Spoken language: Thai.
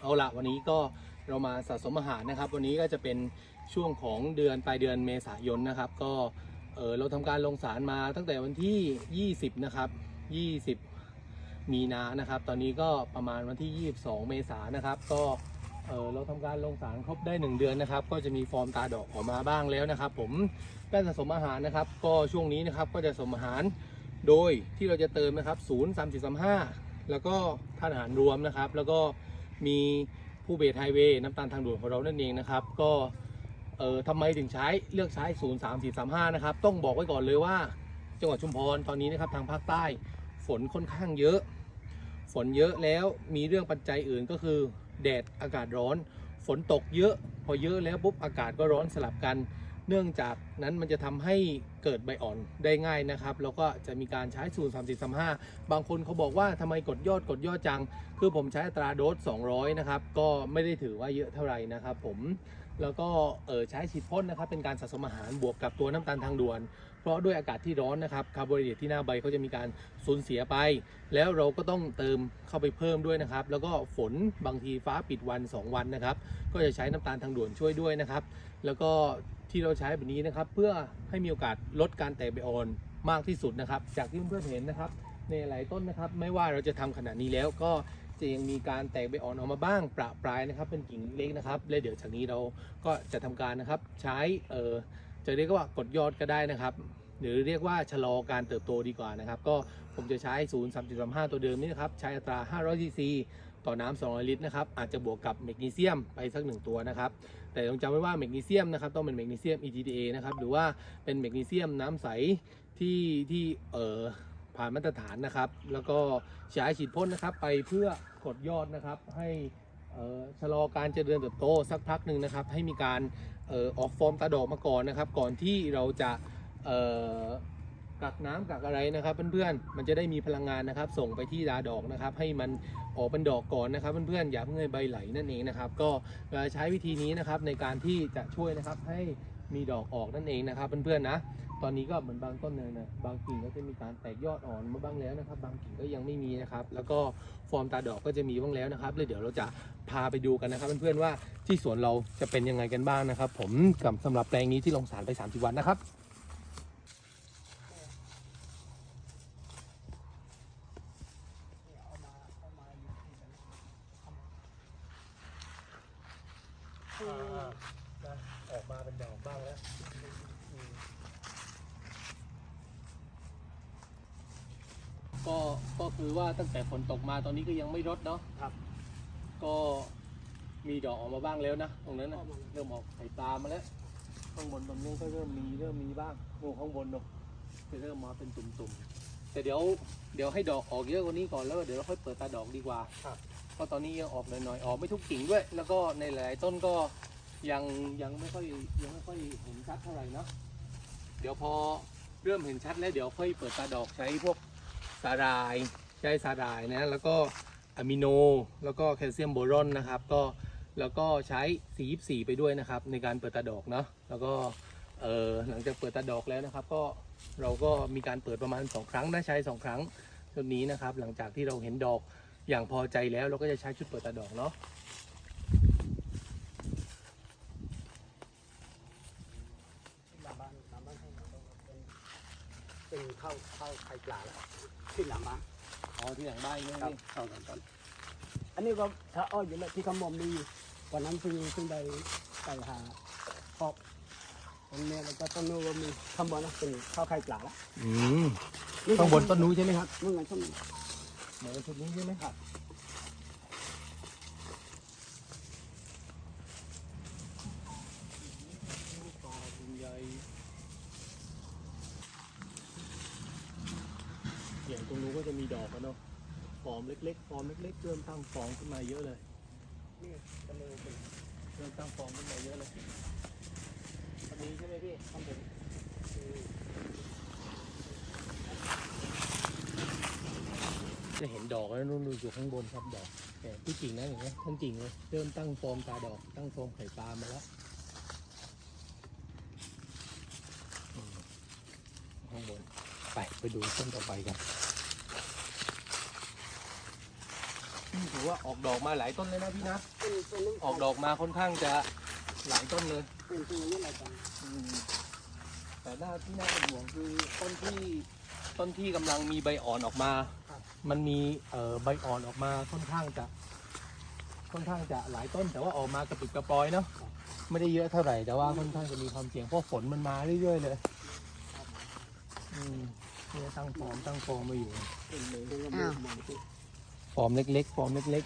เอาละวันนี้ก็เรามาสะสมอาหารนะครับ วันนี้ก็จะเป็นช่วงของเดือนปลายเดือนเมษายนนะครับ ก็เออเราทำการลงสารมาตั้งแต่วันที่ 20 นะครับ 20 มีนานะครับ ตอนนี้ก็ประมาณวันที่ 22 เมษายนนะครับ ก็เออเราทำการลงสารครบได้ 1 เดือนนะครับ ก็จะมีฟอร์มตาดอกออกมาบ้างแล้วนะครับ ผมการสะสมอาหารนะครับ ก็ช่วงนี้นะครับก็จะสมอาหารโดยที่เราจะเติมนะครับ 0 3 4 3 5 แล้วก็ท่านอาหารรวมนะครับ แล้วก็ มีผู้เบสไฮเวย์น้ำตาลทางด่วนของเรานั่นเองนะครับ ก็เอ่อทำไมถึงใช้เลือกใช้ 0 3 4 3 5 นะครับ ต้องบอกไว้ก่อนเลยว่า จังหวัดชุมพรตอนนี้นะครับทางภาคใต้ฝนค่อนข้างเยอะ ฝนเยอะแล้วมีเรื่องปัจจัยอื่นก็คือ แดดอากาศร้อน ฝนตกเยอะ พอเยอะแล้วปุ๊บอากาศก็ร้อนสลับกัน เนื่องจากนั้นมันจะทำให้เกิดใบอ่อนได้ง่ายนะครับ แล้วก็จะมีการใช้0 3 4 3 5 บางคนเขาบอกว่าทำไมกดยอดกดยอดจัง คือผมใช้อัตราโดส 200 นะครับ ก็ไม่ได้ถือว่าเยอะเท่าไหร่นะครับผมแล้วก็เออใช้ฉีดพ่นนะครับ เป็นการสะสมอาหารบวกกับตัวน้ำตาลทางด่วน เพราะด้วยอากาศที่ร้อนนะครับคาร์โบไฮเดรตที่หน้าใบเขาจะมีการสูญเสียไป แล้วเราก็ต้องเติมเข้าไปเพิ่มด้วยนะครับ แล้วก็ฝนบางทีฟ้าปิดวัน 2 วันนะครับ ก็จะใช้น้ำตาลทางด่วนช่วยด้วยนะครับ แล้วก็ที่เราใช้แบบนี้นะครับ เพื่อให้มีโอกาสลดการแตกใบอ่อนมากที่สุดนะครับ จากที่เพื่อนๆเห็นนะครับ ในหลายต้นนะครับ ไม่ว่าเราจะทำขนาดนี้แล้วก็จะยังมีการแตกใบอ่อนออกมาบ้างประปรายนะครับ เป็นกิ่งเล็กนะครับ และเดี๋ยวจากนี้เราก็จะทำการนะครับใช้เอ่อจะเรียกว่ากดยอดก็ได้นะครับ หรือเรียกว่าชะลอการเติบโตดีกว่านะครับ ก็ผมจะใช้ 0 3 3 5 ตัวเดิมนี่นะครับ ใช้อัตรา 500 cc ต่อน้ำ200ลิตรนะครับอาจจะบวกกับแมกนีเซียมไปสักหนึ่งตัวนะครับแต่ต้องจำไว้ว่าแมกนีเซียมนะครับต้องเป็นแมกนีเซียม ETDA นะครับหรือว่าเป็นแมกนีเซียมน้ำใสที่ที่เอ่อผ่านมาตรฐานนะครับ แล้วก็ใช้ฉีดพ่นนะครับไปเพื่อกดยอดนะครับให้เอ่อชะลอการเจริญเติบโตสักพักหนึ่งนะครับ ให้มีการเอ่อออกฟอร์มตาดอกมาก่อนนะครับ ก่อนที่เราจะเอ่อ กักน้ำกักอะไรนะครับเพื่อนๆ มันจะได้มีพลังงานนะครับ ส่งไปที่ดาดอกนะครับ ให้มันออกเป็นดอกก่อนนะครับเพื่อนๆ อย่าเพิ่งให้ใบไหลนั่นเองนะครับ ก็ใช้วิธีนี้นะครับในการที่จะช่วยนะครับให้มีดอกออกนั่นเองนะครับเพื่อนๆนะ ตอนนี้ก็เหมือนบางต้นเลยนะ บางกิ่งก็จะมีการแตกยอดอ่อนมาบ้างแล้วนะครับ บางกิ่งก็ยังไม่มีนะครับ แล้วก็ฟอร์มตาดอกก็จะมีบ้างแล้วนะครับแล้วเดี๋ยวเราจะพาไปดูกันนะครับเพื่อนๆว่าที่สวนเราจะเป็นยังไงกันบ้างนะครับ ผมกับสำหรับแปลงนี้ที่ลงสารไป 30 วันนะครับ ออกมาเป็นดอกบ้างแล้วก็ก็คือว่าตั้งแต่ฝนตกมาตอนนี้ก็ยังไม่ลดเนาะครับ ก็มีดอกออกมาบ้างแล้วนะตรงนั้นนะเริ่มออกไข่ปลามาแล้วข้างบนตรงนี้ก็เริ่มมีเริ่มมีบ้างโอ้ข้างบนเนาะจะเริ่มมาเป็นตุ่มๆ แต่เดี๋ยวเดี๋ยวให้ดอกออกเยอะกว่านี้ก่อนแล้วเดี๋ยวเราค่อยเปิดตาดอกดีกว่าครับ เพราะตอนนี้ยังออกหน่อยๆออกไม่ทุกกิ่งด้วย แล้วก็ในหลายๆต้นก็ยังยังไม่ค่อยยังไม่ค่อยเห็นชัดเท่าไหร่เนาะเดี๋ยวพอเริ่มเห็นชัดแล้วเดี๋ยวค่อยเปิดตาดอกใช้พวกสาหร่ายใช้สาหร่ายนะแล้วก็อะมิโนแล้วก็แคลเซียมโบรอนนะครับ ก็แล้วก็ใช้สียิบสีไปด้วยนะครับ ในการเปิดตาดอกเนาะแล้วก็ เออหลังจากเปิดตาดอกแล้วนะครับ ก็เราก็มีการเปิดประมาณ 2 ครั้งได้ใช้ 2 ครั้งชุดนี้นะครับ หลังจากที่เราเห็นดอกอย่างพอใจแล้วเราก็จะใช้ชุดเปิดตาดอกเนาะหลังบ้านหลังบ้านให้หลังบ้านเป็นเป็นข้าวข้าวไข่ปลาแล้วขึ้นหลังบ้านอ๋อที่หลังบ้านนี่ครับนี่ข้าวหลังบ้านอันนี้ก็ถ้าอ้อยอยู่แล้วที่เขามอมมีวันนั้นเพิ่งเพิ่งได้ไปหาพอก ตรงเนี้ยแล้วก็ต้นนู้นก็มีข้างบนนะเป็นข้าวไข่ปลาแล้วอืมข้างบนต้นนู้นใช่ไหมครับนู่นไงต้นเหมือนชุดนี้ใช่ไหมครับอย่างตรงนู้นก็จะมีดอกกันเนาะฟอร์มเล็กๆฟอร์มเล็กๆเริ่มตั้งฟองขึ้นมาเยอะเลยนี่ต้นนู้นเป็นเริ่มตั้งฟองขึ้นมาเยอะเลย อันนี้ใช่ไหมพี่ข้างบนจะเห็นดอกแล้วนู่นดูอยู่ข้างบนครับดอก แต่ที่จริงนะอย่างเงี้ยทั้งจริงเลยเริ่มตั้งฟอร์มตาดอกตั้งฟอร์มไข่ปลามาแล้วอืมข้างบนไปไปดูต้นต่อไปกันนี่ถือว่าออกดอกมาหลายต้นเลยนะพี่นะเป็นเป็นนึงออกดอกมาค่อนข้างจะ หลายต้นเลยเป็นตัวนี้อะไรกันอืมแต่หน้าที่น่าเป็นห่วงคือต้นที่ต้นที่กำลังมีใบอ่อนออกมา มันมีเอ่อใบอ่อนออกมาค่อนข้างจะ ค่อนข้างจะหลายต้น แต่ว่าออกมากระปิดกระปอยเนาะไม่ได้เยอะเท่าไหร่แต่ว่าค่อนข้างจะมีความเสี่ยงเพราะฝนมันมาเรื่อยๆเลยอืมเนี่ยตั้งฟอร์มตั้งฟอร์มมาอยู่ เป็นเลยเป็นอ้าวมองที่ฟอร์มเล็กๆ ฟอร์มเล็ก